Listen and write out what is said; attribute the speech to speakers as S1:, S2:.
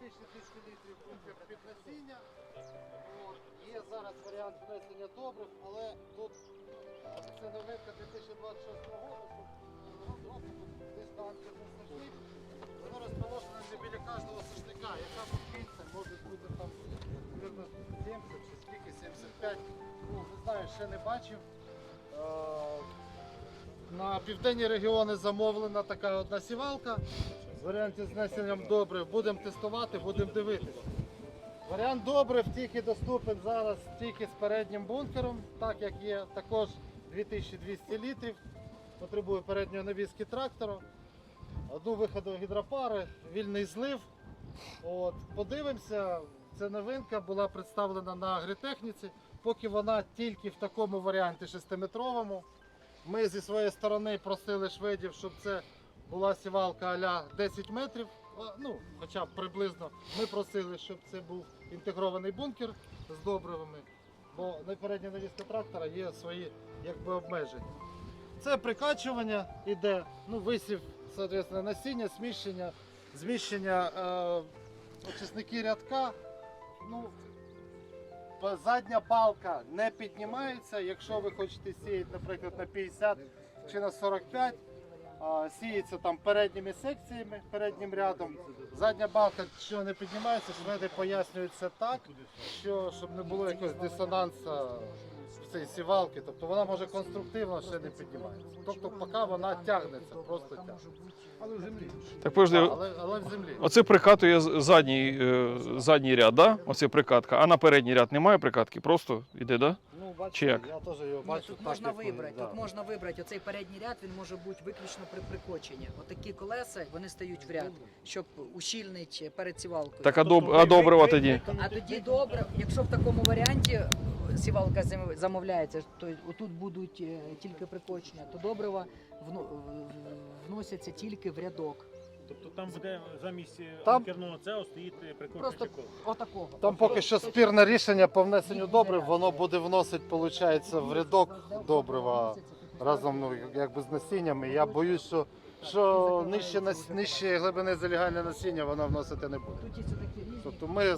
S1: 2200 літрів бункер під насіння. Є зараз варіант внесення добрив, але тут це новинка 2026 року, десь там сушник. Воно розположено біля кожного сушника, яка кінця може бути там примерно 70 чи скільки, 75. Ну, не знаю, ще не бачив. На південні регіони замовлена така одна сівалка. В варіанті з внесенням добрив будемо тестувати, будемо дивитися. Варіант добрив тільки доступен зараз тільки з переднім бункером, так як є також 2200 літрів. Потребує передньої навіски трактора, одну виходу гідропари, вільний злив. От, подивимося, це новинка була представлена на агротехніці, поки вона тільки в такому варіанті 6-метровому. Ми зі своєї сторони просили шведів, щоб це була сівалка а 10 метрів. Ну, хоча б приблизно. Ми просили, щоб це був інтегрований бункер з добривами, бо на передня навіска трактора є свої якби, обмеження. Це прикачування іде, ну, висів, насіння, сміщення, зміщення е, очисники рядка. Ну, Задня балка не піднімається. Якщо ви хочете сіяти, наприклад, на 50 чи на 45, а, сіється там передніми секціями, переднім рядом. Задня балка, що не піднімається, шведи пояснюють це так, що щоб не було якогось дисонансу в цій сівалки. Тобто вона може конструктивно ще не піднімається. Тобто поки вона тягнеться, просто тягнеться.
S2: Але в землі.
S3: Так подожди,
S1: Але, але в землі.
S3: оце прикатує задній, е, задній ряд, да? Оце прикатка, а на передній ряд немає прикатки, просто йде, да?
S1: Бачите, я теж його
S4: Ні,
S1: бачу.
S4: тут можна вибрати. Тут можна вибрати оцей передній ряд, він може бути виключно при прикоченні. Отакі колеса, вони стають в ряд, щоб ущільнити перед сівалкою.
S3: Так а,
S2: Тобто
S3: доб... а добрива тоді?
S4: А тоді добре, якщо в такому варіанті сівалка зам- замовляється, то отут будуть е, тільки прикочення, то добрива вно- в- вносяться тільки в рядок.
S2: Тобто там буде замість е,
S1: Там-
S2: анкерного цеу стоїть е,
S4: Просто
S2: коло.
S4: отакого.
S1: Там поки що спірне рішення по внесенню добрив, воно буде вносити, виходить, в рядок добрива разом ну, якби з насіннями. Я боюсь, що, що нижче, нас- нижче глибини залягання насіння воно вносити не буде.
S4: Тут є такі різні.
S1: Тобто ми